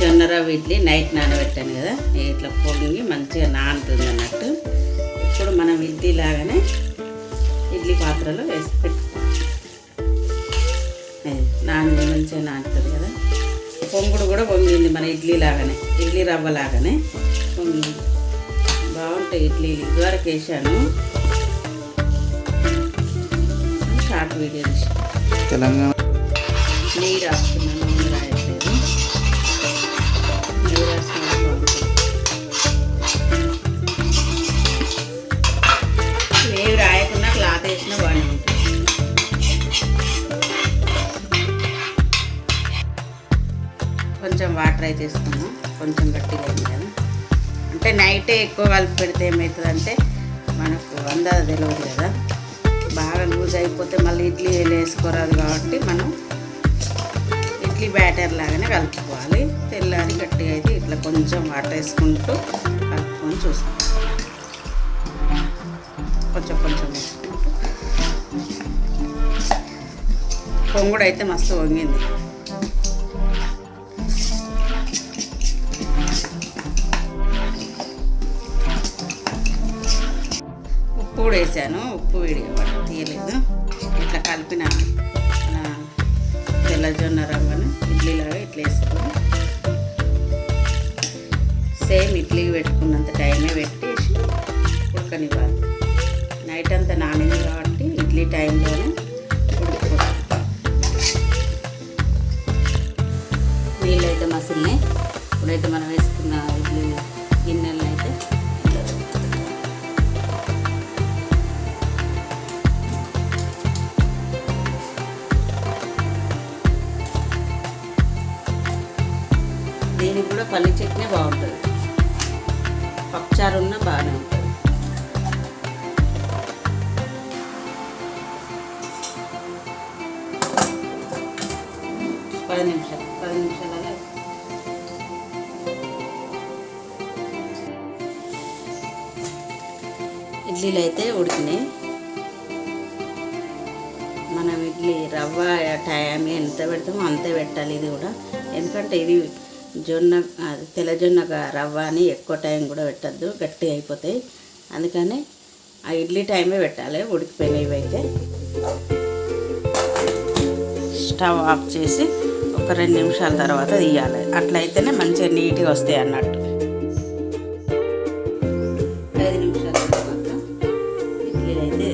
జొన్న రవ్వ ఇడ్లీ నైట్ నానబెట్టాను కదా. ఇట్లా పొంగి మంచిగా నానుతుంది అన్నట్టు. ఇప్పుడు మనం ఇడ్లీ లాగానే ఇడ్లీ పాత్రలో వేసి పెట్టుకోవాలి నాని మంచిగా నానుతుంది కదా. పొంగుడు కూడా పొంగింది మన ఇడ్లీ లాగానే. ఇడ్లీ రవ్వ లాగానే పొంగింది. బాగుంటాయి ఇడ్లీలు. ఇదివరకు వేసాను. షార్ట్ వీడియో తెలంగాణ నెయ్యి రాసుకున్నాను. నూనె రాయట్లేదు నెయ్యి రాయకుండా క్లాత్ వేసినా బాగానే ఉంటుంది కొంచెం వాటర్ అయితే వేసుకున్నాం. కొంచెం గట్టిగా అయింది కదా. అంటే నైటే ఎక్కువ కలిపి పెడితే ఏమవుతుందంటే మనకు అందాజ తెలియదు కదా. బాగా లూజ్ అయిపోతే మళ్ళీ ఇడ్లీ వేసుకోరాదు కాబట్టి మనం ఇడ్లీ బ్యాటర్ లాగానే కలుపుకోవాలి. తెల్లారి గట్టిగా అయితే ఇట్లా కొంచెం వాటర్ వేసుకుంటూ కలుపుకొని చూస్తాం. కొంచెం కొంచెం వేసుకుంటూ. పొంగుడు అయితే మస్తు వంగింది ఉప్పు కూడా వేసాను ఉప్పు వేడి తీయలేదు. ఇట్లా కలిపిన తెల్లజొన్న రంగును ఇడ్లీలాగా ఇట్లా వేసాను సేమ్ ఇడ్లీకి పెట్టుకున్నంత టైమే పెట్టేసి ఉడకనివ్వాలి. నైట్ అంతా నానింది కాబట్టి ఇడ్లీ టైంలోనే ఉడుకుకోవాలి నీళ్ళైతే మసిలినాయి. ఇప్పుడైతే మనం వేసుకున్న ఇడ్లీ గిన్నెలను అయితే దీనికి కూడా పల్లి చట్నీ బాగుంటుంది. పప్పుచారు ఉన్న బాగానే ఉంటుంది పది నిమిషాలు పది నిమిషాలలో ఇడ్లీలు అయితే ఉడికినాయి. మనం ఇడ్లీ రవ్వ టైం ఎంత పెడతామో అంతే పెట్టాలి ఇది కూడా. ఎందుకంటే ఇది జొన్న తెల్లజొన్న రవ్వ అని ఎక్కువ టైం కూడా పెట్టద్దు గట్టిగా అయిపోతాయి. అందుకని ఆ ఇడ్లీ టైమే పెట్టాలి ఉడికిపోయినవి అయితే స్టవ్ ఆఫ్ చేసి ఒక రెండు నిమిషాల తర్వాత తీయాలి. అట్లయితేనే మంచిగా నీట్గా వస్తాయి అన్నట్టు. ఐదు నిమిషాల తర్వాత ఇడ్లీ అయితే